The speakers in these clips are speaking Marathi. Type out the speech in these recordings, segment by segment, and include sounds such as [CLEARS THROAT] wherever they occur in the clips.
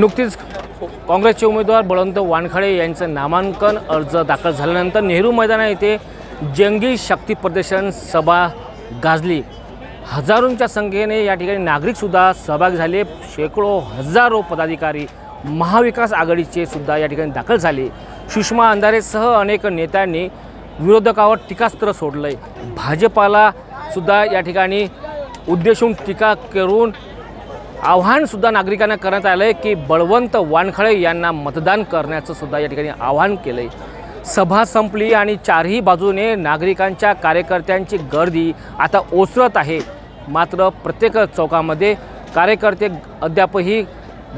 नुकतीच काँग्रेसचे उमेदवार बळवंत वानखडे यांचं नामांकन अर्ज दाखल झाल्यानंतर नेहरू मैदाना येथे जंगी शक्ती प्रदर्शन सभा गाजली. हजारोंच्या संख्येने या ठिकाणी नागरिकसुद्धा सहभागी झाले. शेकडो हजारो पदाधिकारी महाविकास आघाडीचे सुद्धा या ठिकाणी दाखल झाले. सुषमा अंधारेसह अनेक नेत्यांनी विरोधकावर टीकास्त्र सोडलं आहे भाजपाला सुद्धा या ठिकाणी उद्देशून टीका करून आव्हानसुद्धा नागरिकांना करण्यात आलं आहे की बळवंत वानखळे यांना मतदान करण्याचं सुद्धा या ठिकाणी आवाहन केलं आहे सभा संपली आणि चारही बाजूने नागरिकांच्या कार्यकर्त्यांची गर्दी आता ओसरत आहे. मात्र प्रत्येक चौकामध्ये कार्यकर्ते अद्यापही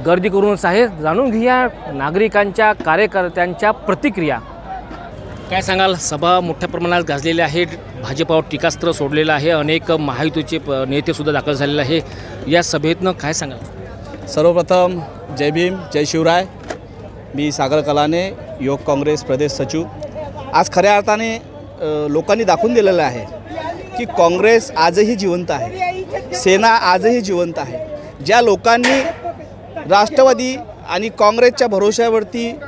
गर्दी करूनच आहे जाणून घेऊया नागरिकांच्या कार्यकर्त्यांच्या प्रतिक्रिया. काय सांगाल? सभा मोठ्या प्रमाणात गाजलेल्या आहे भाजपावर टीकास्त्र सोडलेलं आहे. अनेक महायुतीचे प- नेतेसुद्धा दाखल झालेले आहे. या सभेतनं काय सांगाल? सर्वप्रथम जय भीम जय शिवराय. मी सागर कलाने योग काँग्रेस प्रदेश सचिव. आज खऱ्या अर्थाने लोकांनी दाखवून दिलेलं आहे की काँग्रेस आजही जिवंत आहे. सेना आजही जिवंत आहे. ज्या लोकांनी राष्ट्रवादी आणि काँग्रेसच्या भरोश्यावरती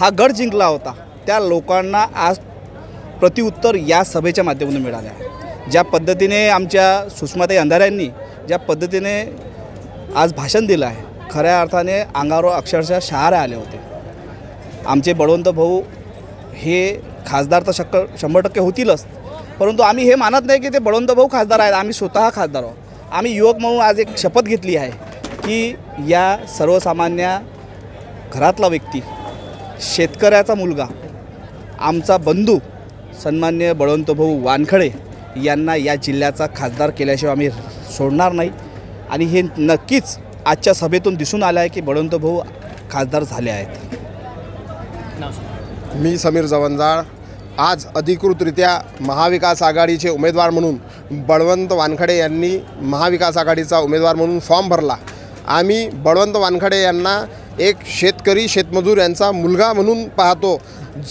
हा गड जिंकला होता त्या लोकांना आज प्रतिउत्तर या सभेच्या माध्यमातून मिळालं आहे ज्या पद्धतीने आमच्या सुषमाताई अंधाऱ्यांनी ज्या पद्धतीने आज भाषण दिलं आहे खऱ्या अर्थाने अंगावर अक्षरशः शहारे आले होते. आमचे बळवंत भाऊ हे खासदार तर शक्क शंभर टक्के होतीलच परंतु आम्ही हे मानत नाही की ते बळवंत भाऊ खासदार आहेत आम्ही स्वतः खासदार आहोत. आम्ही युवक म्हणून आज एक शपथ घेतली आहे की या सर्वसामान्य घरातला व्यक्ती शेतकऱ्याचा मुलगा आमचा बंधू सन्मान्य बळवंतभाऊ वानखडे यांना या जिल्ह्याचा खासदार केल्याशिवाय आम्ही सोडणार नाही. आणि हे नक्कीच आजच्या सभेतून दिसून आलं आहे की बळवंतभाऊ खासदार झाले आहेत. मी समीर जवंजाळ आज अधिकृतरित्या महाविकास आघाडीचे उमेदवार म्हणून बळवंत वानखडे यांनी महाविकास आघाडीचा उमेदवार म्हणून फॉर्म भरला. आम्ही बळवंत वानखडे यांना एक शेतकरी शेतमजूर यांचा मुलगा म्हणून पाहतो.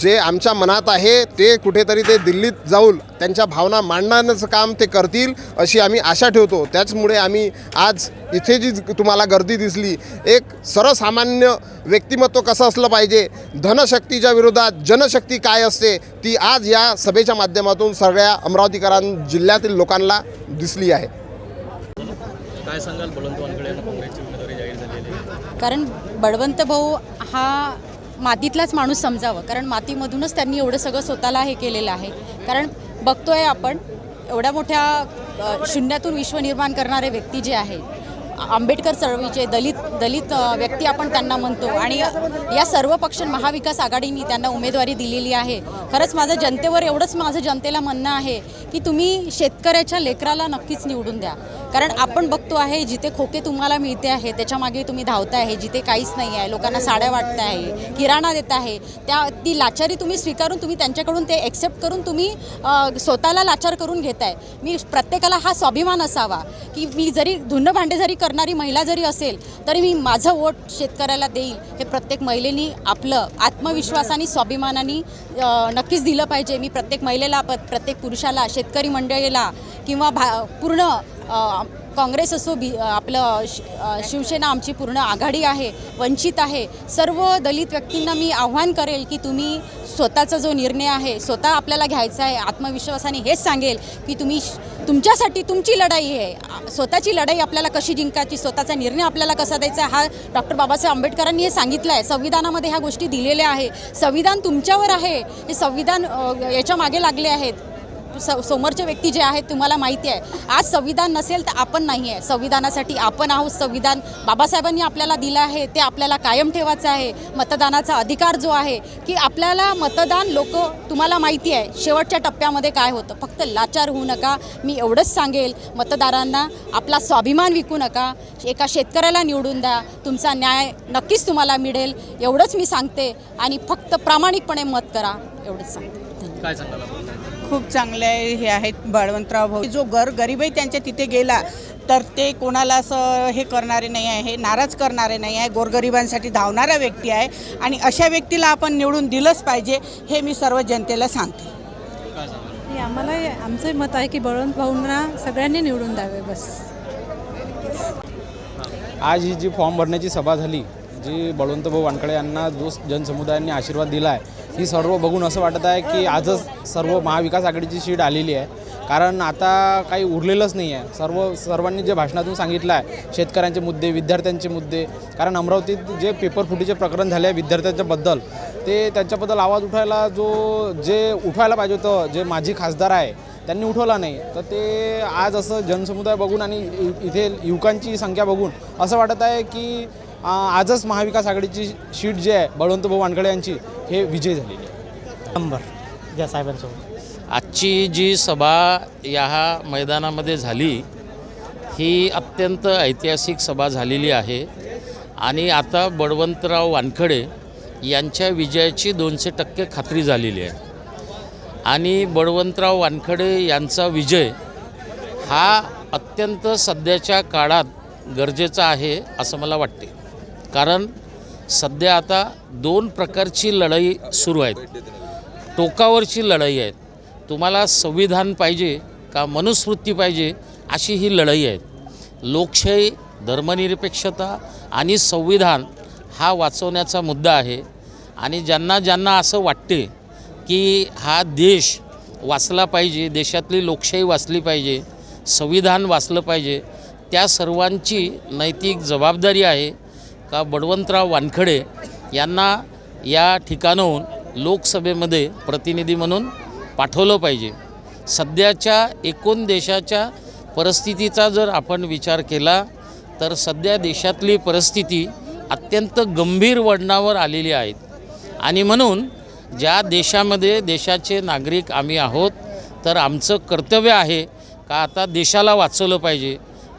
जे आमच्या मनात आहे ते कुठेतरी ते दिल्लीत जाऊन त्यांच्या भावना मांडण्याचं काम ते करतील अशी आम्ही आशा ठेवतो. त्याचमुळे आम्ही आज इथे जी तुम्हाला गर्दी दिसली एक सर्वसामान्य व्यक्तिमत्व कसं असलं पाहिजे? धनशक्तीच्या विरोधात जनशक्ती काय असते? ती आज या सभेच्या माध्यमातून सगळ्या अमरावतीकरां जिल्ह्यातील लोकांना दिसली आहे. काय सांगाल बळवंत वानखडे यांना काँग्रेसची उमेदवारी जाहीर झालेली आहे कारण बळवंत भाऊ हा मातीतलाच माणूस समजावं. कारण मातीमधूनच त्यांनी एवढं सगळं स्वतःला हे केलेलं आहे. कारण बघतोय आपण एवढ्या मोठ्या शून्यातून विश्व निर्माण करणारे व्यक्ती जे आहे आंबेडकर चळवळीचे दलित दलित व्यक्ती आपण त्यांना म्हणतो. आणि या सर्व पक्ष महाविकास आघाडीने त्यांना उमेदवारी दिलेली आहे. खरंच माझं जनतेवर एवढंच माझं जनतेला म्हणणं आहे की तुम्ही शेतकऱ्याच्या लेकराला नक्कीच निवडून द्या. कारण आपण बघतो आहे जिथे खोके तुम्हाला मिळते आहे त्याच्यामागे तुम्ही धावता आहे जिथे काहीच नाही आहे लोकांना साड्या वाटत आहे किराणा देत आहे त्या ती लाचारी तुम्ही स्वीकारून तुम्ही त्यांच्याकडून ते ॲक्सेप्ट करून तुम्ही स्वतःला लाचार करून घेताय मी प्रत्येकाला हा स्वाभिमान असावा की मी जरी धुन्न भांडे जरी करणारी महिला जरी असेल तरी मी माझं वोट शेतकऱ्याला देईल. हे प्रत्येक महिलेनी आपलं आत्मविश्वासाने स्वाभिमानाने नक्कीच दिलं पाहिजे. मी प्रत्येक महिलेला प्रत्येक पुरुषाला शेतकरी मंडळीला किंवा भा पूर्ण काँग्रेस असो बी आपलं शिवसेना आमची पूर्ण आघाडी आहे वंचित आहे सर्व दलित व्यक्तींना मी आव्हान करेल की तुम्ही स्वतःचा जो निर्णय आहे स्वतः आपल्याला घ्यायचा आहे आत्मविश्वासाने हेच सांगेल की तुम्ही श- तुमच्यासाठी तुमची लढाई आहे. स्वतःची लढाई आपल्याला कशी जिंकायची स्वतःचा निर्णय आपल्याला कसा द्यायचा हा डॉक्टर बाबासाहेब आंबेडकरांनी हे सांगितलं आहे. संविधानामध्ये ह्या गोष्टी दिलेल्या आहे संविधान तुमच्यावर आहे. हे संविधान याच्या मागे लागले आहेत. स समोरचे व्यक्ती जे आहेत तुम्हाला माहिती आहे. आज संविधान नसेल तर आपण नाही आहे. संविधानासाठी आपण आहोत. संविधान बाबासाहेबांनी आपल्याला दिलं आहे. ते आपल्याला कायम ठेवायचं आहे. मतदानाचा अधिकार जो आहे की आपल्याला मतदान लोक तुम्हाला माहिती आहे शेवटच्या टप्प्यामध्ये काय होतं. फक्त लाचार होऊ नका. मी एवढंच सांगेल. मतदारांना आपला स्वाभिमान विकू नका. एका शेतकऱ्याला निवडून द्या. तुमचा न्याय नक्कीच तुम्हाला मिळेल. एवढंच मी सांगते. आणि फक्त प्रामाणिकपणे मत करा. एवढंच सांगते. धन्यवाद. काय सांगाल खूप चांगले हे आहेत बळवंतराव भाऊ. जो घर गरीबही त्यांच्या तिथे गेला तर ते कोणाला असं हे करणारे नाही आहे हे नाराज करणारे नाही आहे गोरगरिबांसाठी धावणारा व्यक्ती आहे आणि अशा व्यक्तीला आपण निवडून दिलंच पाहिजे हे मी सर्व जनतेला सांगते. हे आम्हाला आमचं मत आहे की बळवंत भाऊंना सगळ्यांनी निवडून द्यावे बस. आज ही जी फॉर्म भरण्याची सभा झाली जी बळवंतभाऊ वानखडे यांना जो जनसमुदायांनी आशीर्वाद दिला आहे ही सर्व बघून असं वाटत आहे की आजच सर्व महाविकास आघाडीची शीट आलेली आहे. कारण आता काही उरलेलंच नाही आहे. सर्व सर्वांनी जे भाषणातून सांगितलं आहे शेतकऱ्यांचे मुद्दे विद्यार्थ्यांचे मुद्दे कारण अमरावतीत जे पेपर फुटीचे प्रकरण झाले आहे विद्यार्थ्यांच्याबद्दल ते त्यांच्याबद्दल आवाज उठायला जो जे उठवायला पाहिजे होतं जे माजी खासदार आहे त्यांनी उठवला नाही. तर ते आज असं जनसमुदाय बघून आणि इ- इथे युवकांची संख्या बघून असं वाटत आहे की आजच महाविकास आघाडीची शीट जी आहे बळवंतभाऊ वानखडे यांची हे विजय झालेली आहे. नंबर ज्या साहेबांसोबत. आजची जी सभा या मैदानामध्ये झाली ही अत्यंत ऐतिहासिक सभा झालेली आहे. आणि आता बळवंतराव वानखडे यांच्या विजयाची दोनशे टक्के खात्री झालेली आहे. आणि बळवंतराव वानखडे यांचा विजय हा अत्यंत सध्याच्या काळात गरजेचा आहे असं मला वाटते. कारण सध्या आता दोन प्रकारची लढाई सुरू आहेत. टोकावरची लढाई आहे तुम्हाला संविधान पाहिजे का मनुस्मृती पाहिजे अशी ही लढाई आहे लोकशाही धर्मनिरपेक्षता आणि संविधान हा वाचवण्याचा मुद्दा आहे. आणि ज्यांना ज्यांना असं वाटते की हा देश वाचला पाहिजे देशातली लोकशाही वाचली पाहिजे संविधान वाचलं पाहिजे त्या सर्वांची नैतिक जबाबदारी आहे. का बळवंतराव वानखडे यांना या ठिकाणाहून लोकसभेमध्ये प्रतिनिधी म्हणून पाठवलं पाहिजे. सध्याच्या एकूण देशाच्या परिस्थितीचा जर आपण विचार केला तर सध्या देशातली परिस्थिती अत्यंत गंभीर वळणावर आलेली आहेत आणि म्हणून ज्या देशामध्ये देशाचे नागरिक आम्ही आहोत तर आमचं कर्तव्य आहे का आता देशाला वाचवलं पाहिजे.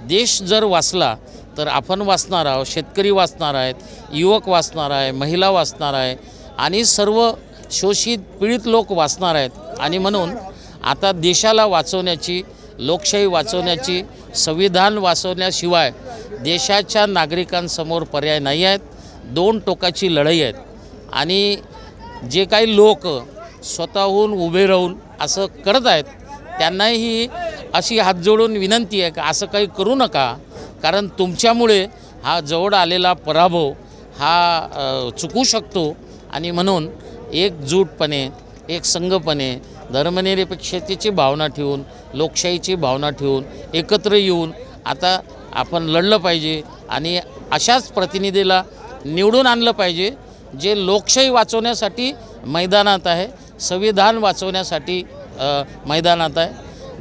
देश जर वाचला तर आपण वाचणार आहोत शेतकरी वाचणार आहेत युवक वाचणार आहे महिला वाचणार आहे आणि सर्व शोषित पीडित लोक वाचणार आहेत. आणि म्हणून आता देशाला वाचवण्याची लोकशाही वाचवण्याची संविधान वाचवण्याशिवाय देशाच्या नागरिकांसमोर पर्याय नाही आहेत दोन टोकाची लढाई आहेत. आणि जे काही लोक स्वतःहून उभे राहून असं करत आहेत त्यांनाही अशी हात जोडून विनंती आहे का असं काही करू नका. कारण तुमच्यामुळे हा जवळ आलेला पराभव हा चुकू शकतो. आणि म्हणून एकजूटपणे एक संघपणे धर्मनिरपेक्षतेची भावना ठेवून लोकशाहीची भावना ठेवून एकत्र येऊन आता आपण लढलं पाहिजे आणि अशाच प्रतिनिधीला निवडून आणलं पाहिजे जे लोकशाही वाचवण्यासाठी मैदानात आहे संविधान वाचवण्यासाठी मैदानात आहे.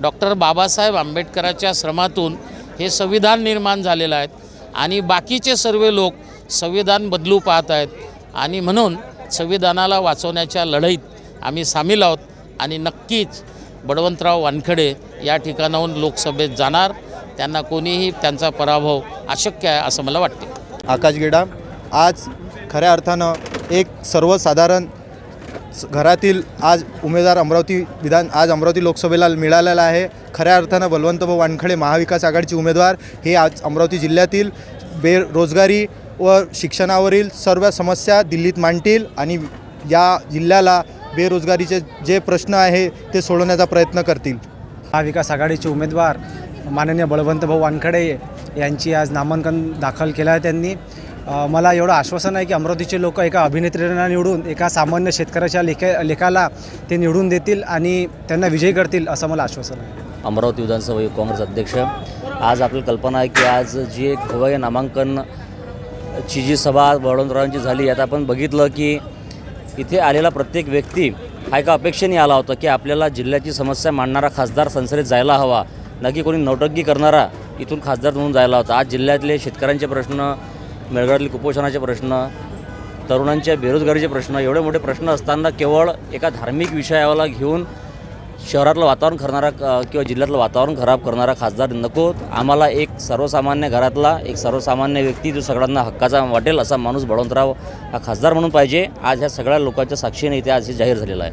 डॉक्टर बाबासाहेब आंबेडकराच्या श्रमातून हे संविधान निर्माण झालेलं आहे आणि बाकीचे सर्व लोक संविधान बदलू पाहत आहेत आणि म्हणून संविधानाला वाचवण्याच्या लढाईत आम्ही सामील आहोत आणि नक्कीच बळवंतराव वानखडे या ठिकाणाहून लोकसभेत जाणार. त्यांना कोणीही त्यांचा पराभव अशक्य आहे असं मला वाटते. आकाश गेडा आज खऱ्या अर्थानं एक सर्वसाधारण घरातील आज उमेदवार अमरावती विधान आज अमरावती लोकसभेला मिळालेला आहे. खऱ्या अर्थानं बलवंतभाऊ वानखडे महाविकास आघाडीचे उमेदवार. हे आज अमरावती जिल्ह्यातील बेरोजगारी व शिक्षणावरील सर्व समस्या दिल्लीत मांडतील आणि या जिल्ह्याला बेरोजगारीचे जे प्रश्न आहे ते सोडवण्याचा प्रयत्न करतील. महाविकास आघाडीचे उमेदवार माननीय बळवंतभाऊ वानखडे यांची आज नामांकन दाखल केलं आहे त्यांनी. मला एवढं आश्वासन आहे की अमरावतीचे लोक एका अभिनेत्रींना निवडून एका सामान्य शेतकऱ्याच्या लेखे लेखाला ते निवडून देतील आणि त्यांना विजयी करतील असं मला आश्वासन आहे. अमरावती विधानसभा काँग्रेस अध्यक्ष आज आपल्याला कल्पना आहे की आज जी एक भव्य नामांकन ची जी सभा बळवंतरावांची झाली यात आपण बघितलं की इथे आलेला प्रत्येक व्यक्ती हा एका अपेक्षेने आला होता की आपल्याला जिल्ह्याची समस्या मांडणारा खासदार संसदेत जायला हवा. नक्की की कोणी नौटंकी करणारा इथून खासदार म्हणून जायला होता. आज जिल्ह्यातले शेतकऱ्यांचे प्रश्न मेळघाटातले कुपोषणाचे प्रश्न तरुणांच्या बेरोजगारीचे प्रश्न एवढे मोठे प्रश्न असताना केवळ एका धार्मिक विषयाला घेऊन शहरातलं वातावरण करणारा क- किंवा जिल्ह्यातलं वातावरण खराब करणारा खासदार नको. आम्हाला एक सर्वसामान्य घरातला एक सर्वसामान्य व्यक्ती जो सगळ्यांना हक्काचा वाटेल असा माणूस बळवंतराव हा खासदार म्हणून पाहिजे. आज ह्या सगळ्या लोकांच्या साक्षीने इथे आज हे जाहीर झालेलं आहे.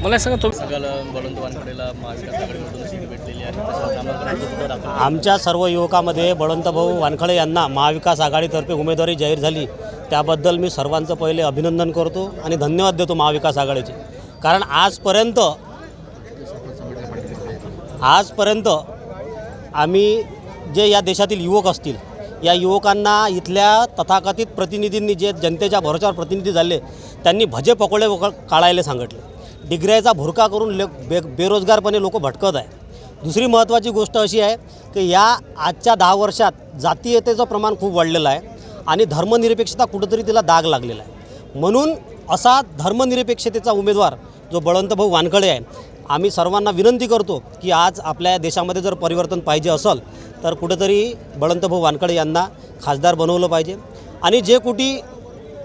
मला सांगा तुम्ही आमच्या सर्व युवकामध्ये बळवंतभाऊ वानखळे यांना महाविकास आघाडीतर्फे उमेदवारी जाहीर झाली. त्याबद्दल मी सर्वांचं पहिले अभिनंदन करतो आणि धन्यवाद देतो महाविकास आघाडीचे. कारण आजपर्यंत आजपर्यंत आम्ही जे या देशातील युवक असतील या युवकांना इथल्या तथाकथित प्रतिनिधींनी जे जनतेच्या भरोशावर प्रतिनिधी झाले त्यांनी भजे पकोडे वक काढायला सांगितले. डिग्र्याचा भुरका करून ले बे बेरोजगारपणे लोक भटकत आहे दुसरी महत्त्वाची गोष्ट अशी आहे की या आजच्या दहा वर्षात जातीयतेचं प्रमाण खूप वाढलेलं आहे आणि धर्मनिरपेक्षता कुठंतरी तिला दाग लागलेला आहे. म्हणून असा धर्मनिरपेक्षतेचा उमेदवार जो बळवंतभाऊ वानखळे आहे आम्ही सर्वांना विनंती करतो की आज आपल्या देशामध्ये जर परिवर्तन पाहिजे असेल तर कुठंतरी बळवंतभाऊ वानखळे यांना खासदार बनवलं पाहिजे. आणि जे कुठे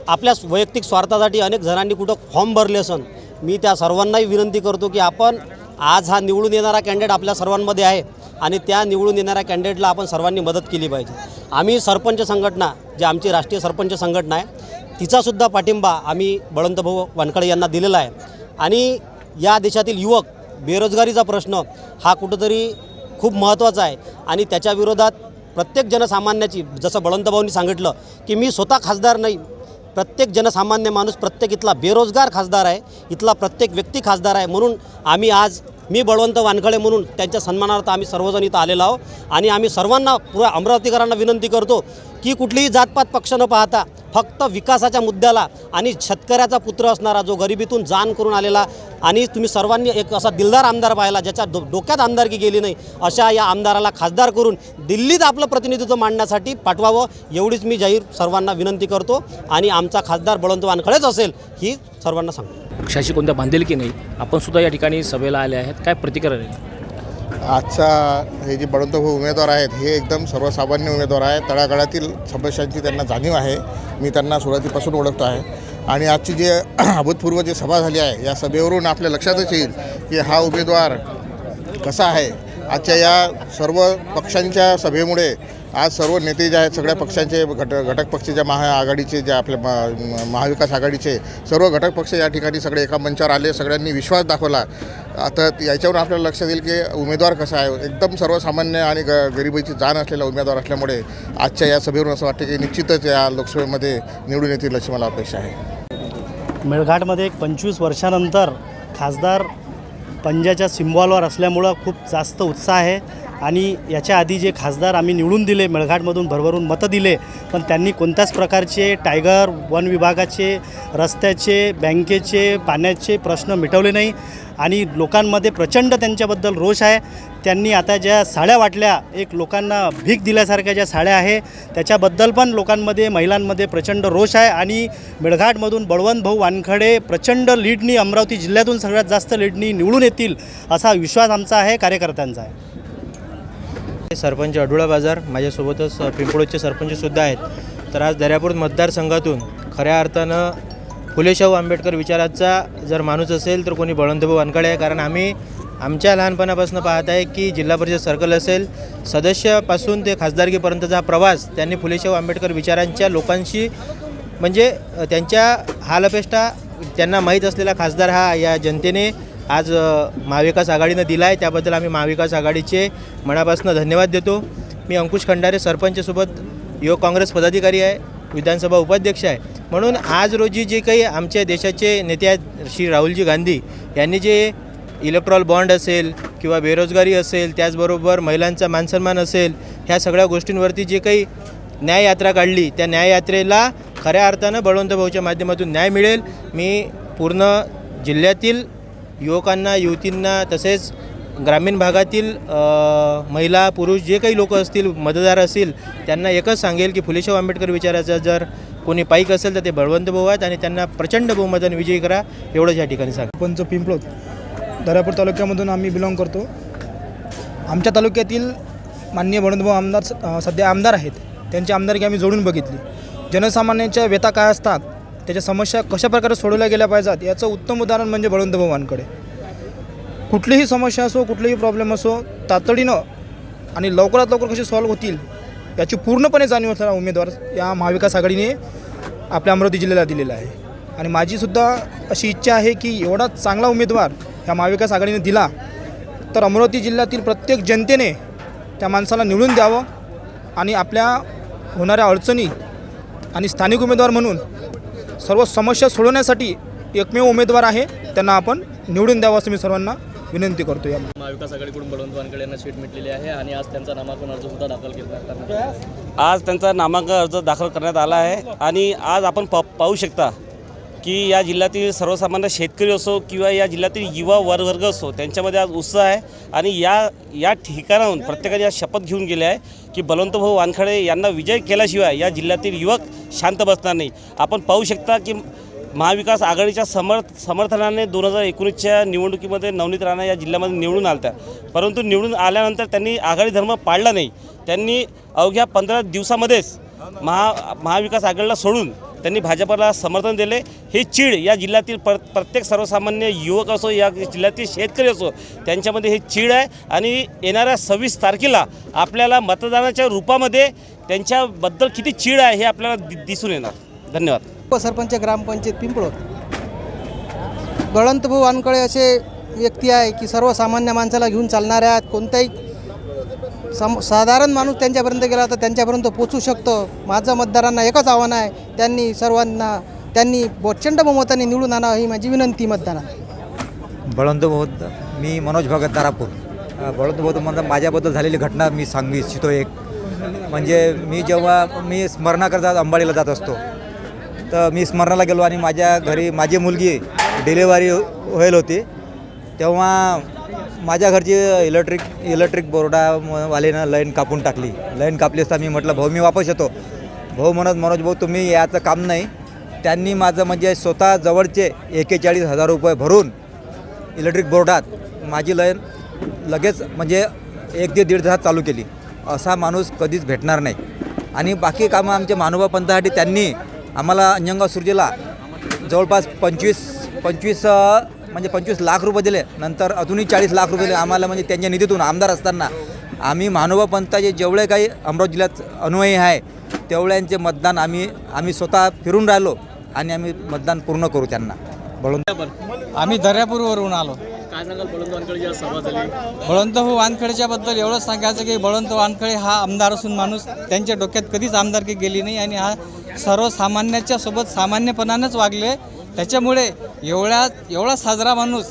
आपल्या वैयक्तिक स्वार्थासाठी अनेक जणांनी कुठं फॉर्म भरले असन मी त्या सर्वांनाही विनंती करतो की आपण आज हा निवडून येणारा कॅन्डिडेट आपल्या सर्वांमध्ये आहे आणि त्या निवडून येणाऱ्या कॅन्डिडेटला आपण सर्वांनी मदत केली पाहिजे. आम्ही सरपंच संघटना जी आमची राष्ट्रीय सरपंच संघटना आहे तिचासुद्धा पाठिंबा आम्ही बळवंतभाऊ वानखडे यांना दिलेला आहे. आणि या देशातील युवक बेरोजगारीचा प्रश्न हा कुठंतरी खूप महत्त्वाचा आहे. आणि त्याच्या विरोधात प्रत्येक जनसामान्याची जसं बळवंतभाऊंनी सांगितलं की मी स्वतः खासदार नाही प्रत्येक जनसामान्य माणूस प्रत्येक इथला बेरोजगार खासदार आहे इथला प्रत्येक व्यक्ती खासदार आहे म्हणून आम्ही आज मी बळवंत वानखळे म्हणून त्यांच्या सन्मानार्थ आम्ही सर्वजण इथं आलेलो आहोत. आणि आम्ही सर्वांना पुऱ्या अमरावतीकरांना विनंती करतो की कुठलीही जातपात पक्ष न पाहता फक्त विकासाच्या मुद्द्याला आणि शेतकऱ्याचा पुत्र असणारा जो गरिबीतून जाण करून आलेला आणि तुम्ही सर्वांनी एक असा दिलदार आमदार पाहिला ज्याच्या डो डोक्यात आमदारकी गेली नाही अशा या आमदाराला खासदार करून दिल्लीत आपलं प्रतिनिधित्व मांडण्यासाठी पाठवावं एवढीच मी जाहीर सर्वांना विनंती करतो. आणि आमचा खासदार बळवंत वानखडेच असेल ही सर्वांना सांगतो. पक्षाशी कोणत्या बांधेल की नाही आपण सुद्धा या ठिकाणी सभेला आले आहेत. काय प्रतिक्रिया राहील? आजचा हे जे बळवंत भाऊ उमेदवार आहेत हे एकदम सर्वसामान्य उमेदवार आहे तळागाळातील समस्यांची त्यांना जाणीव आहे. मी त्यांना सुरुवातीपासून ओळखतो आहे. आणि आजची जे [CLEARS THROAT] अभूतपूर्व जी सभा झाली आहे या सभेवरून आपल्या लक्षातच येईल की हा उमेदवार कसा आहे. आजच्या या सर्व पक्षांच्या सभेमुळे आज सर्व नेते जे आहेत सगळ्या पक्षांचे घट घटक पक्ष ज्या महाआघाडीचे जे आपले महा महाविकास आघाडीचे सर्व घटक पक्ष या ठिकाणी सगळे एका मंचावर आले सगळ्यांनी विश्वास दाखवला. आता याच्यावर आपल्याला लक्षात येईल की उमेदवार कसा आहे. एकदम सर्वसामान्य आणि ग गरिबीची जाण असलेला उमेदवार असल्यामुळे आजच्या या सभेवरून असं वाटतं की निश्चितच या लोकसभेमध्ये निवडून येतील अशी मला अपेक्षा आहे. मेळघाटमध्ये एक पंचवीस वर्षानंतर खासदार पंजाच्या सिम्बॉलवर असल्यामुळं खूप जास्त उत्साह आहे. आणि याच्या आधी जे खासदार आम्ही निवडून दिले मेळघाटमधून भरभरून मतं दिले पण त्यांनी कोणत्याच प्रकारचे टायगर वन विभागाचे रस्त्याचे बँकेचे पाण्याचे प्रश्न मिटवले नाही आणि लोकांमध्ये प्रचंड त्यांच्याबद्दल रोष आहे. त्यांनी आता ज्या साड्या वाटल्या एक लोकांना भीक दिल्यासारख्या ज्या साड्या आहे त्याच्याबद्दल पण लोकांमध्ये महिलांमध्ये प्रचंड रोष आहे आणि मेळघाटमधून बळवंत भाऊ वानखडे प्रचंड लीडनी अमरावती जिल्ह्यातून सगळ्यात जास्त लीडनी निवडून येतील असा विश्वास आमचा आहे कार्यकर्त्यांचा आहे. सरपंच अडुळा बाजार माझ्यासोबतच पिंपळूचे सरपंचसुद्धा आहेत. तर आज दर्यापूर मतदारसंघातून खऱ्या अर्थानं फुलेशाहू आंबेडकर विचाराचा जर माणूस असेल तर कोणी बळवंतभाऊ वानकडे आहे. कारण आम्ही आमच्या लहानपणापासून पाहत आहे की जिल्हा परिषद सर्कल असेल सदस्यापासून ते खासदारकीपर्यंतचा हा प्रवास त्यांनी फुलेशाहू आंबेडकर विचारांच्या लोकांशी म्हणजे त्यांच्या हालअपेष्टा त्यांना माहीत असलेला खासदार हा या जनतेने आज महाविकास आघाडीनं दिला आहे त्याबद्दल आम्ही महाविकास आघाडीचे मनापासून धन्यवाद देतो. मी अंकुश खंडारे सरपंचसोबत युवक काँग्रेस पदाधिकारी आहे विधानसभा उपाध्यक्ष आहे. म्हणून आज रोजी जे काही आमच्या देशाचे नेते आहेत श्री राहुलजी गांधी यांनी जे इलेक्ट्रॉल बॉन्ड असेल किंवा बेरोजगारी असेल त्याचबरोबर महिलांचा मानसन्मान असेल ह्या सगळ्या गोष्टींवरती जे काही न्याययात्रा काढली त्या न्याययात्रेला खऱ्या अर्थानं बळवंत भाऊच्या माध्यमातून न्याय मिळेल. मी पूर्ण जिल्ह्यातील युवकांना युवतींना तसेच ग्रामीण भागातील महिला पुरुष जे काही लोक असतील मतदार असतील त्यांना एकच सांगेल की फुलेशाहू आंबेडकर विचाराचा जर कोणी पाईक असेल तर ते बळवंत भाऊ आहेत आणि त्यांना प्रचंड बहुमताने विजयी करा एवढंच या ठिकाणी सांग पंच पिंपळोत दर्यापूर तालुक्यामधून आम्ही बिलॉंग करतो. आमच्या तालुक्यातील माननीय बळवंतभाऊ आमदार सध्या आमदार आहेत. त्यांची आमदारकी आम्ही जोडून बघितली. जनसामान्यांच्या व्यथा काय असतात त्याच्या समस्या कशा प्रकारे सोडवल्या गेल्या पाहिजेत याचं उत्तम उदाहरण म्हणजे बळवंत भवानकडे कुठलीही समस्या असो कुठलीही प्रॉब्लेम असो तातडीनं आणि लवकरात लवकर कशी सॉल्व्ह होतील याची पूर्णपणे जाणीव असणारा उमेदवार या महाविकास आघाडीने आपल्या अमरावती जिल्ह्याला दिलेला आहे. आणि माझीसुद्धा अशी इच्छा आहे की एवढा चांगला उमेदवार ह्या महाविकास आघाडीने दिला तर अमरावती जिल्ह्यातील प्रत्येक जनतेने त्या माणसाला निवडून द्यावं आणि आपल्या होणाऱ्या अडचणी आणि स्थानिक उमेदवार म्हणून सर्व समस्या सोडवण्यासाठी एकमेव उमेदवार आहे त्यांना आपण निवडून द्यावं असं मी सर्वांना विनंती करतो या महाविकास आघाडीकडून बळवंत वानखडे यांना सीट मिळालेली आहे आणि आज त्यांचा नामांकन अर्ज सुद्धा दाखल केला आज त्यांचा नामांकन अर्ज दाखल करण्यात आला आहे आणि आज आपण प पाहू शकता की या जिल्ह्यातील सर्वसामान्य शेतकरी असो किंवा या जिल्ह्यातील युवा वर वर्ग असो त्यांच्यामध्ये आज उत्साह आहे. आणि या या ठिकाणाहून प्रत्येकाने आज शपथ घेऊन गेले आहे की बलवंतभाऊ वानखडे यांना विजय केल्याशिवाय या जिल्ह्यातील युवक शांत बसणार नाही. आपण पाहू शकता की महाविकास आघाडीच्या समर्थ समर्थनाने दोन हजार एकोणीसच्या निवडणुकीमध्ये नवनीत राणा या जिल्ह्यामध्ये निवडून आल्या. परंतु निवडून आल्यानंतर त्यांनी आघाडी धर्म पाळला नाही. त्यांनी अवघ्या पंधरा दिवसामध्येच महा महाविकास आघाडीला सोडून त्यांनी भाजपला समर्थन दिले. हे चीड या जिल्ह्यातील पर प्रत्येक सर्वसामान्य युवक असो या जिल्ह्यातील शेतकरी असो त्यांच्यामध्ये हे चीड आहे. आणि येणाऱ्या सव्वीस तारखेला आपल्याला मतदानाच्या रूपामध्ये त्यांच्याबद्दल किती चीड आहे हे आपल्याला दि दिसून येणार. धन्यवाद. उपसरपंच ग्रामपंचायत पिंपळोद बळवंतभाऊ वानकळे असे व्यक्ती आहे की सर्वसामान्य माणसाला घेऊन चालणाऱ्या कोणत्याही कोणताही सम साधारण माणूस त्यांच्यापर्यंत गेला तर त्यांच्यापर्यंत पोचू शकतो. माझं मतदारांना एकच आव्हान आहे त्यांनी सर्वांना त्यांनी प्रचंड बहुमताने निवडून आणावं ही माझी विनंती मतदारांना. बळवंत बहुत मी मनोज भगत दारापूर. बळवंत बहुत म्हणजे माझ्याबद्दल झालेली घटना मी सांगू इच्छितो एक. म्हणजे मी जेव्हा मी स्मरणाकरता अंबाडीला जात असतो. तर मी स्मरणाला गेलो आणि माझ्या घरी माझी मुलगी डिलेवरी होईल होती. तेव्हा माझ्या घरची इलेक्ट्रिक इलेक्ट्रिक बोर्डावालेनं लाईन कापून टाकली. लाईन कापली असता मी म्हटलं भाऊ मी वापस येतो. भाऊ म्हणत मनोज भाऊ तुम्ही याचं काम नाही. त्यांनी माझं म्हणजे स्वतः जवळचे एकेचाळीस हजार रुपये भरून इलेक्ट्रिक बोर्डात माझी लाईन लगेच म्हणजे एक ते दीड तास चालू केली. असा माणूस कधीच भेटणार नाही. आणि बाकी कामं आमच्या महानुभाव पंथासाठी त्यांनी आम्हाला अंजंगा सुरजेला जवळपास पंचवीस पंचवीस म्हणजे पंचवीस लाख रुपये दिले. नंतर अजूनही चाळीस लाख रुपये दिले आम्हाला म्हणजे त्यांच्या निधीतून आमदार असताना. आम्ही महानुभाव पंथाचे जेवढे काही अमरावती जिल्ह्यात अनुयायी आहे तेवढ्यांचे मतदान आम्ही आम्ही स्वतः फिरून राहिलो आणि आम्ही मतदान पूर्ण करू त्यांना. बळून आम्ही दर्यापूरवरून आलो. बळवंत हो वानखडेच्या बद्दल एवढंच सांगायचं की बळवंत वानखडे हा आमदार असून माणूस त्यांच्या डोक्यात कधीच आमदारकी गेली नाही आणि हा सर्वसामान्याच्या सोबत सामान्यपणानंच वागले. त्याच्यामुळे एवढ्या एवढा साजरा माणूस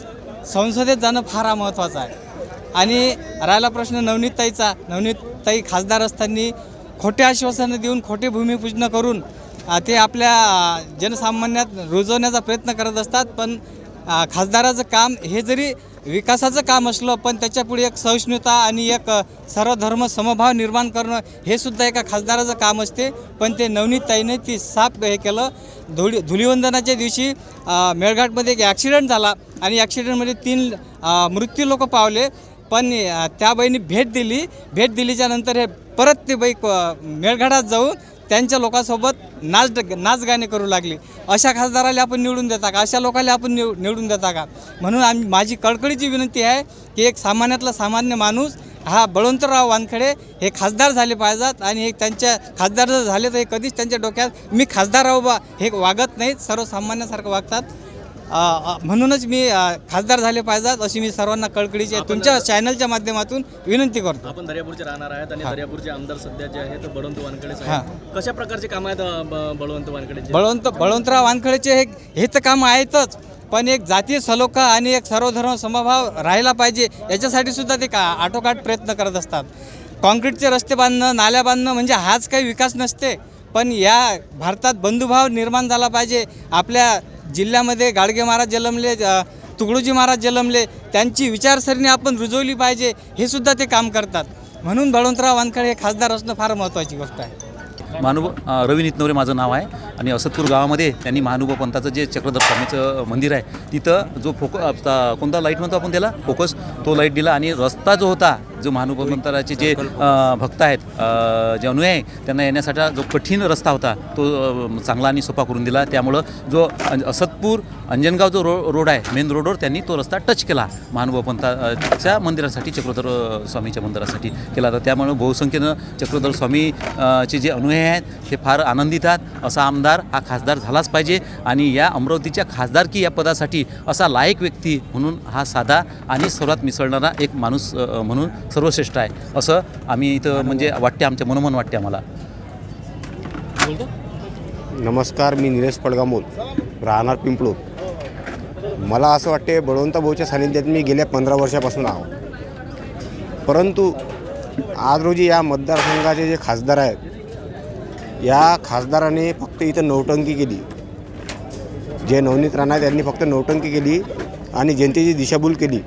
संसदेत जाणं फार महत्त्वाचं आहे. आणि राहिला प्रश्न नवनीतताईचा. नवनीतताई खासदार असताना खोटे आश्वासनं देऊन खोटे भूमिपूजन करून ते आपल्या जनसामान्यात रुजवण्याचा प्रयत्न करत असतात. पण खासदाराचं काम हे जरी विकासाचं काम असलं पण त्याच्यापुढे एक सहिष्णुता आणि एक सर्वधर्म समभाव निर्माण करणं हे सुद्धा एका खासदाराचं काम असते. पण ते नवनीताईने ती साफ हे केलं. धुळी धुलीवंदनाच्या दिवशी मेळघाटमध्ये एक ॲक्सिडेंट झाला आणि ॲक्सिडेंटमध्ये तीन मृत्यू लोक पावले. पण त्या बाईंनी भेट दिली. भेट दिलीच्या नंतर हे परत ते बाई मेळघाटात जाऊन त्यांच्या लोकांसोबत नाच नाच गाणे करू लागले. अशा खासदाराला आपण निवडून देता का? अशा लोकांना आपण निव निवडून देता का? म्हणून आम्ही माझी कळकळीची विनंती आहे की एक सामान्यातला सामान्य माणूस हा बळवंतराव वानखडे हे खासदार झाले पाहिजेत आणि हे त्यांच्या खासदार जर झाले तर हे कधीच त्यांच्या डोक्यात मी खासदार आहो बा हे वागत नाहीत. सर्वसामान्यासारखं वागतात. म्हणूनच मी खासदार झाले पाहिजेत अशी मी सर्वांना कळकळीची तुमच्या चॅनलच्या माध्यमातून विनंती करतो. आपण दर्यापूरचे राहणार आहेत आणि दर्यापूरचे आमदार सध्या जे आहेत बळवंत हां. आहेत. कशा प्रकारचे काम आहेत बळवंत वानखडेचे? बळवंत बळवंतराव वानखडेचे हे हे तर काम आहेतच पण एक जातीय सलोखा आणि एक सर्वधर्म समभाव राहिला पाहिजे याच्यासाठी सुद्धा ते का आटोकाट प्रयत्न करत असतात. कॉन्क्रीटचे रस्ते बांधणं नाल्या बांधणं म्हणजे हाच काही विकास नसते पण या भारतात बंधुभाव निर्माण झाला पाहिजे आपल्या जिल्ह्यामध्ये गाडगे महाराज जन्मले तुकडोजी महाराज जन्मले त्यांची विचारसरणी आपण रुजवली पाहिजे हे सुद्धा ते काम करतात. म्हणून बळवंतराव वानखडे हे खासदार असणं फार महत्त्वाची गोष्ट आहे. महानुभ रवी नितनवरे माझं नाव आहे. आणि असतपूर गावामध्ये त्यांनी महानुभव पंथाचं जे चक्रधर स्वामीचं मंदिर आहे तिथं जो फोक कोणता लाइट म्हणतो आपण त्याला फोकस तो लाइट दिला आणि रस्ता जो होता जो महानुभाव पंथाचे जे भक्त आहेत जे अनुयायी आहे त्यांना येण्यासाठी जो कठीण रस्ता होता तो चांगला आणि सोपा करून दिला. त्यामुळं जो असतपूर अंजनगाव जो रो रोड आहे मेन रोडवर त्यांनी तो रस्ता टच केला. महानुभाव पंथाच्या मंदिरासाठी चक्रधर स्वामीच्या मंदिरासाठी केला. तर त्यामुळं बहुसंख्येनं चक्रधर स्वामी अ, चे जे अनुयायी आहेत ते फार आनंदित आहेत. असा आमदार हा खासदार झालाच पाहिजे आणि या अमरावतीच्या खासदारकी या पदासाठी असा लायक व्यक्ती म्हणून हा साधा आणि सर्वात मिसळणारा एक माणूस म्हणून सर्वश्रेष्ठ आहे. असं आम्ही इथं म्हणजे वाटते आमच्या मनोमन वाटते आम्हाला. नमस्कार मी निलेश पडगामोल राहणार पिंपळूर. मला असं वाटते बळवंत भाऊच्या सानिध्यात मी गेल्या पंधरा वर्षापासून आहो. परंतु आज रोजी या मतदारसंघाचे जे खासदार आहेत या खासदाराने फक्त इथं नौटंकी केली. जे नवनीत राणा आहेत यांनी फक्त नौटंकी केली आणि जनतेची दिशाभूल केली.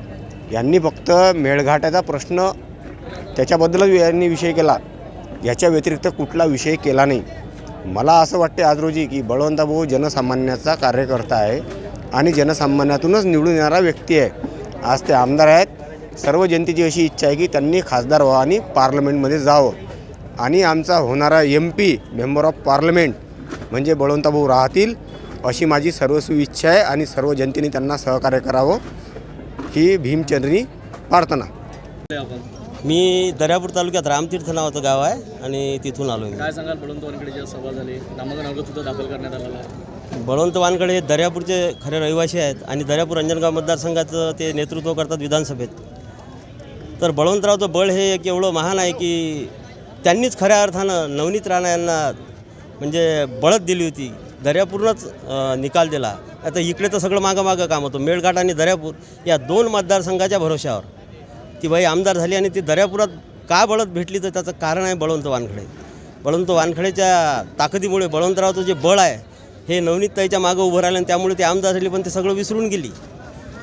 यांनी फक्त मेळघाटाचा प्रश्न त्याच्याबद्दलच यांनी विषय केला. याच्या व्यतिरिक्त कुठला विषय केला नाही. मला असं वाटते आज रोजी की बळवंतभाऊ जनसामान्याचा कार्यकर्ता आहे आणि जनसामान्यातूनच निवडून येणारा व्यक्ती आहे. आज ते आमदार आहेत. सर्व जनतेची अशी इच्छा आहे की त्यांनी खासदार व्हावं आणि पार्लमेंटमध्ये जावं. आणि आमचा होणारा M P member of parliament म्हणजे बळवंतभाऊ राहतील अशी माझी सर्वस्वी इच्छा आहे आणि सर्व जनतेने त्यांना सहकार्य करावं. ही भीमचंद्री प्रार्थना. मी दर्यापूर तालुक्यात रामतीर्थ नावाचं गाव आहे आणि तिथून आलो काय सांगाल बळवंत वानकडे जे सभा झाली? नामांकन अर्ज सुद्धा दाखल करण्यात आलेला आहे. बळवंत वानकडे हे दर्यापूरचे खरे रहिवासी आहेत आणि दर्यापूर अंजनगाव मतदारसंघाचं ते नेतृत्व करतात विधानसभेत. तर बळवंतरावचं बळ हे एक एवढं महान आहे की त्यांनीच खऱ्या अर्थानं नवनीत राणा यांना म्हणजे बळत दिली होती. दर्यापूरनंच निकाल दिला. आता इकडे तर सगळं मागं मागं काम होतं. मेळघाट आणि दर्यापूर या दोन मतदारसंघाच्या भरोश्यावर. ती बाई आमदार झाली आणि ती दर्यापुरात का बळत भेटली तर त्याचं कारण आहे बळवंत वानखडे. बळवंत वानखडेच्या ताकदीमुळे बळवंतरावचं जे बळ आहे हे नवनीतताईच्या मागं उभं राहिलं आणि त्यामुळे ते आमदार झाली पण ते सगळं विसरून गेली.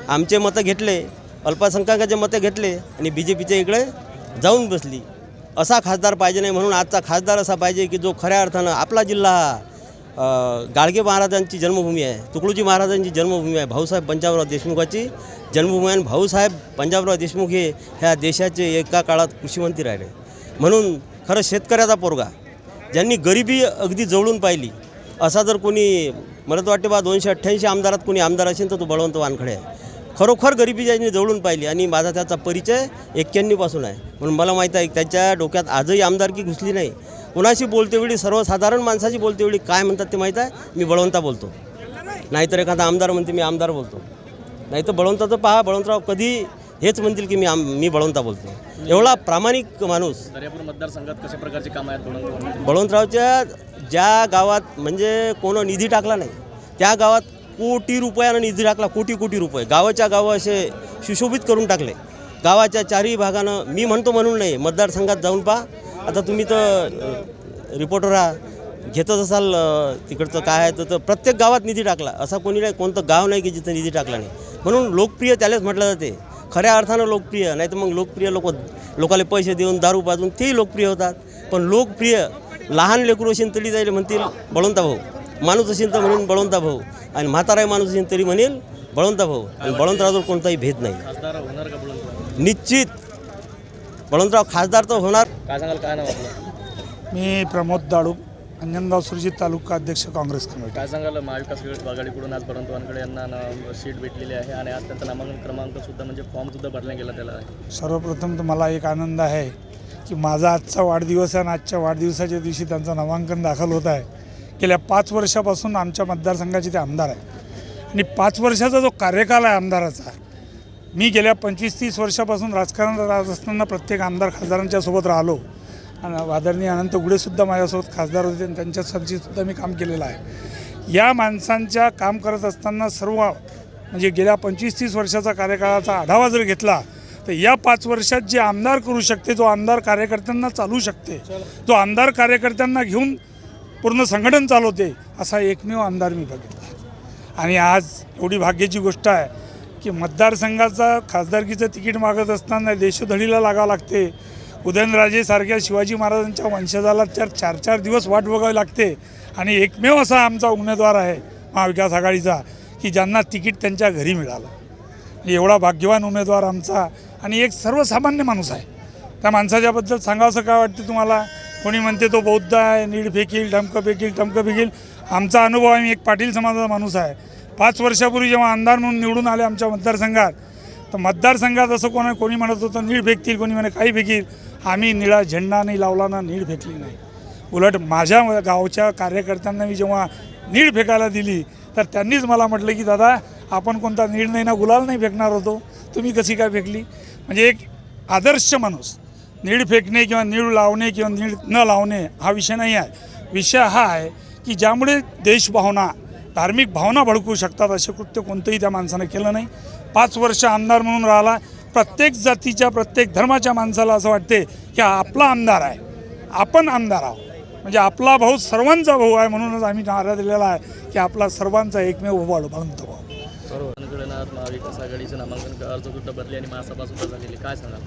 आमचे मतं घेतले अल्पसंख्याकाचे मतं घेतले आणि बी जे पीच्या इकडे जाऊन बसली. असा खासदार पाहिजे नाही म्हणून आजचा खासदार असा पाहिजे की जो खऱ्या अर्थानं आपला जिल्हा हा गाडगे महाराजांची जन्मभूमी आहे तुकडोजी महाराजांची जन्मभूमी आहे भाऊसाहेब पंजाबराव देशमुखाची जन्मभूमी आणि भाऊसाहेब पंजाबराव देशमुख हे ह्या देशाचे एका काळात कृषीमंत्री राहिले. म्हणून खरं शेतकऱ्याचा पोरगा ज्यांनी गरिबी अगदी जवळून पाहिली असा जर कोणी मला तर वाटते बा दोनशे अठ्ठ्याऐंशी आमदारात कोणी आमदार असेल तर तो बळवंत वानखडे आहे. खरोखर गरिबी ज्यांनी जवळून पाहिली आणि माझा त्याचा परिचय एक्क्याण्णवपासून आहे. म्हणून मला माहीत आहे त्याच्या डोक्यात आजही आमदारकी घुसली नाही. कोणाशी बोलतेवेळी सर्वसाधारण माणसाची बोलतेवेळी काय म्हणतात ते माहीत आहे? मी बळवंता बोलतो. नाहीतर एखादा आमदार म्हणते मी आमदार बोलतो. नाही तर बळवंताचं पहा बळवंतराव कधी हेच म्हणतील की मी आम मी बळवंता बोलतो. एवढा प्रामाणिक माणूस. दर्यापूर मतदारसंघात कशा प्रकारची कामं आहेत बळवंतरावच्या ज्या गावात म्हणजे कोण निधी टाकला नाही त्या गावात कोटी रुपयानं निधी टाकला कोटी कोटी रुपये. गावाच्या गावं असे सुशोभित करून टाकले. गावाच्या चारही भागानं मी म्हणतो म्हणून नाही मतदारसंघात जाऊन पहा. आता तुम्ही तर रिपोर्टर आहात. घेतच असाल तिकडचं काय आहे तर- प्रत्येक गावात निधी टाकला. असा कोणी नाही कोणतं गाव नाही की जिथं निधी टाकला नाही. म्हणून लोकप्रिय त्यालाच म्हटलं जाते. खऱ्या अर्थानं लोकप्रिय नाही तर मग लोकप्रिय लोक लोकाला पैसे देऊन दारू पाजून तेही लोकप्रिय होतात. पण लोकप्रिय लहान लेकरू असेल तरी जाईल म्हणतील बळवंता भाऊ. माणूस असेल तर म्हणून बळवंता भाऊ. आणि म्हातारा माणूस असेल तरी म्हणेल बळवंता भाऊ. आणि बळवंतरावजवळ कोणताही भेद नाही? निश्चित. बळवंतराव खासदार तर होणार. काय सांगाल काय नाव आपलं? मी प्रमोद दाडू अंजनगाव सुरजित तालुका अध्यक्ष काँग्रेस कमिटी. काय सांगाल महाविकास आघाडीकडून आज बळवंत वानखडे यांना ना- सीट भेटलेली आहे आणि आज त्यांचा नामांकन क्रमांक सुद्धा म्हणजे फॉर्म सुद्धा भरला गेला त्याला. सर्वप्रथम तर मला एक आनंद आहे की माझा आजचा वाढदिवस आहे आणि आजच्या वाढदिवसाच्या दिवशी त्यांचं नामांकन दाखल होत आहे. गेल्या पाच वर्षापासून आमच्या मतदारसंघाचे ते आमदार आहे आणि पाच वर्षाचा जो कार्यकाल आहे आमदाराचा मी गेल्या पंचवीस तीस वर्षापासून राजकारणात राहत असताना प्रत्येक आमदार खासदारांच्या सोबत राहिलो. आणि आदरणीय अनंत गुढेसुद्धा माझ्यासोबत खासदार होते आणि त्यांच्यासाठी सुद्धा मी काम केलेलं आहे. या माणसांच्या काम करत असताना सर्व म्हणजे गेल्या पंचवीस तीस वर्षाचा कार्यकाळाचा आढावा जर घेतला तर या पाच वर्षात जे आमदार करू शकते जो आमदार कार्यकर्त्यांना चालू शकते जो आमदार कार्यकर्त्यांना घेऊन पूर्ण संघटन चालवते असा एकमेव आमदार मी बघितला. आणि आज एवढी भाग्याची गोष्ट आहे की मतदारसंघाचा खासदारकीचं तिकीट मागत असताना देशोधडीला लागावं लागते. उदयनराजेसारख्या शिवाजी महाराजांच्या वंशजाला चार चार चार दिवस वाट बघावी लागते. आणि एकमेव असा आमचा उमेदवार आहे महाविकास आघाडीचा की ज्यांना तिकीट त्यांच्या घरी मिळालं. एवढा भाग्यवान उमेदवार आमचा आणि एक सर्वसामान्य माणूस आहे. त्या माणसाच्याबद्दल सांगावंसं काय वाटतं तुम्हाला? कोणी म्हणते तो बौद्ध आहे नीड फेकील ठमकं फेकील ठमकं फेकील. आमचा अनुभव आहे मी एक पाटील समाजाचा माणूस आहे. पाच वर्षापूर्वी जेव्हा आमदार म्हणून निवडून आले आमच्या मतदारसंघात तर मतदारसंघात असं कोणा कोणी म्हणत होतं नीड फेकतील कोणी म्हणे काही फेकील. आम्ही निळा झेंडा नाही लावला ना नीड फेकली नाही. उलट माझ्या गावच्या कार्यकर्त्यांना मी जेव्हा नीड फेकायला दिली तर त्यांनीच मला म्हटलं की दादा आपण कोणता नीड नाही ना गुलाल नाही फेकणार होतो. तुम्ही कशी काय फेकली? म्हणजे एक आदर्श माणूस नीड फेकणे किंवा नीड लावणे किंवा नीड न लावणे हा विषय नाही आहे. विषय हा आहे की ज्यामुळे देशभावना धार्मिक भावना भडकवू शकतात असे कृत्य कोणतंही त्या माणसानं केलं नाही. पाच वर्ष आमदार म्हणून राहिला. प्रत्येक जातीच्या प्रत्येक धर्माच्या माणसाला असं वाटते की हा आपला आमदार आहे. आपण आमदार आहोत. म्हणजे आपला भाऊ सर्वांचा भाऊ आहे म्हणूनच आम्ही नारा दिलेला आहे की आपला सर्वांचा एकमेव भाऊ. म्हणतो भाऊ महाविकास आघाडीचं नामांकन अर्ज सुद्धा बदली आणि महासभा सुद्धा झालेली काय सांगाल?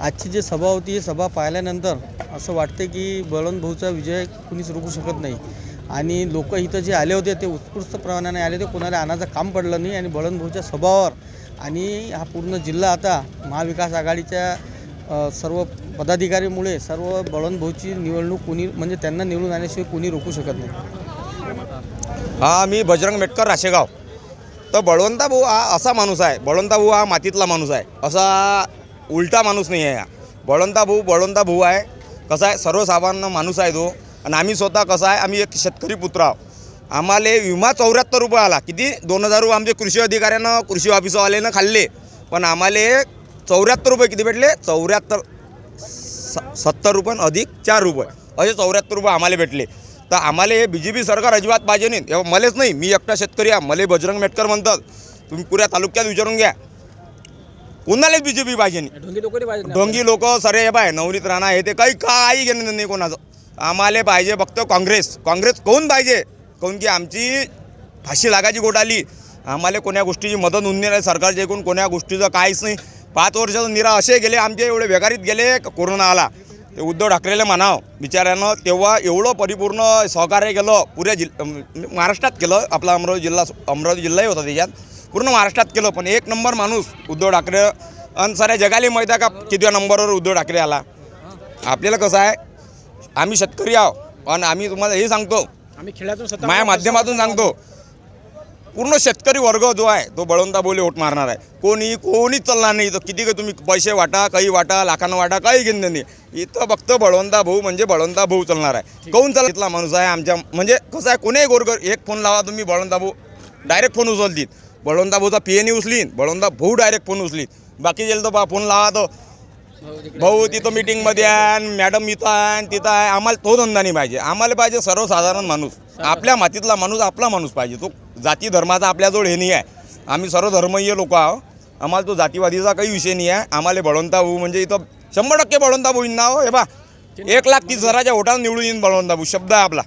आजची जी सभा होती ही सभा पाहिल्यानंतर असं वाटते की बळवंत भाऊचा विजय कुणीच रोखू शकत नाही. आणि लोक इथं जे आले होते ते उत्कृष्ट प्रमाणाने आले होते. कोणाला आणायचं काम पडलं नाही आणि बळणभाऊच्या स्वभावावर. आणि हा पूर्ण जिल्हा आता महाविकास आघाडीच्या सर्व पदाधिकारीमुळे सर्व बळणभाऊची निवडणूक कोणी म्हणजे त्यांना निवडून आणल्याशिवाय कोणी रोखू शकत नाही. हा मी बजरंग मेटकर राशेगाव. तर बळवंता भाऊ हा असा माणूस आहे. बळवंता भाऊ हा मातीतला माणूस आहे. असा उलटा माणूस नाही आहे हा. बळवंता भाऊ बळवंता भाऊ आहे. कसा आहे? सर्वसामान्य माणूस आहे तो. आणि आम्ही स्वतः कसा आहे आम्ही एक शेतकरी पुत्र आहोत. आम्हाला विमा चौऱ्याहत्तर रुपये आला. किती? दोन हजार रुपये आमचे कृषी अधिकाऱ्यानं कृषी ऑफिसवाल्यानं खाल्ले. पण आम्हाला चौऱ्याहत्तर रुपये किती भेटले? चौऱ्याहत्तर स सत्तर रुपये अधिक चार रुपये. असे चौऱ्याहत्तर रुपये आम्हाला भेटले. तर आम्हाला हे बी जे पी सरकार अजिबात पाहिजे नाही. मलाच नाही. मी एकटा शेतकरी आहे. मला बजरंग मेटकर म्हणतात. तुम्ही पुऱ्या तालुक्यात विचारून घ्या. कोणालाच बी जे पी पाहिजे नाही. ढोंगी लोक सरे हे पाय नवनीत राणा हे ते काही काही घेणं नाही कोणाचं. आम्हाला पाहिजे फक्त काँग्रेस. काँग्रेस कोण पाहिजे? काऊन की आमची फाशी लागायची गोट आली. आम्हाला कोण्या गोष्टीची मदत होऊन नाही सरकारच्या एकूण कोण्या गोष्टीचं काहीच नाही. पाच वर्षाचं निरा असे गेले आमचे एवढे बेकारीत गेले कोरोना आला. ते उद्धव ठाकरेला म्हणाव बिचाऱ्यानं तेव्हा एवढं परिपूर्ण सहकार्य केलं पुऱ्या जिल महाराष्ट्रात केलं आपला अमरावती जिल्हा अमरावती जिल्हाही होता त्याच्यात. पूर्ण महाराष्ट्रात केलं पण एक नंबर माणूस उद्धव ठाकरे आणि साऱ्या जगाला माहीत आहे का किती नंबरवर उद्धव ठाकरे आला. आपल्याला कसं आहे आम्ही शेतकरी आहो. आणि आम्ही तुम्हाला हे सांगतो. आम्ही खेळातून स्वतः माझ्या माध्यमातून सांगतो. पूर्ण शेतकरी वर्ग जो आहे तो बळवंता बोले ओट मारणार आहे. कोणी कोणीच चालणार नाही इथं. किती काही तुम्ही पैसे वाटा काही वाटा लाखानं वाटा काही घेणं नाही. इथं फक्त बळवंता भाऊ म्हणजे बळवंता भाऊ चालणार आहे. कोण चाल इथला माणूस आहे आमच्या म्हणजे कसं आहे कोणीही गोरगर एक फोन लावा तुम्ही बळवंता भाऊ. डायरेक्ट फोन उचलतील. बळवंता भाऊचा पी एन उचलीन. बळवंता भाऊ डायरेक्ट फोन उचलीन. बाकी गेलं तर बा फोन लावा तर. भाऊ तिथं मीटिंगमध्ये आहे आणि मॅडम इथं आहे तिथं आहे आम्हाला तो धंदा नाही पाहिजे. आम्हाला पाहिजे सर्वसाधारण माणूस. आपल्या मातीतला माणूस आपला माणूस पाहिजे. तो जाती धर्माचा आपल्याजवळ हे नाही आहे. आम्ही सर्व धर्मीय लोक आहो आम्हाला तो जातीवादीचा काही विषय नाही आहे. आम्हाला बळवंता भाऊ म्हणजे इथं शंभर टक्के बळवंता भाऊ हो हे बा एक लाख तीस हजाराच्या ओटानं निवडून येईन बळवंता भाऊ. शब्द आहे आपला.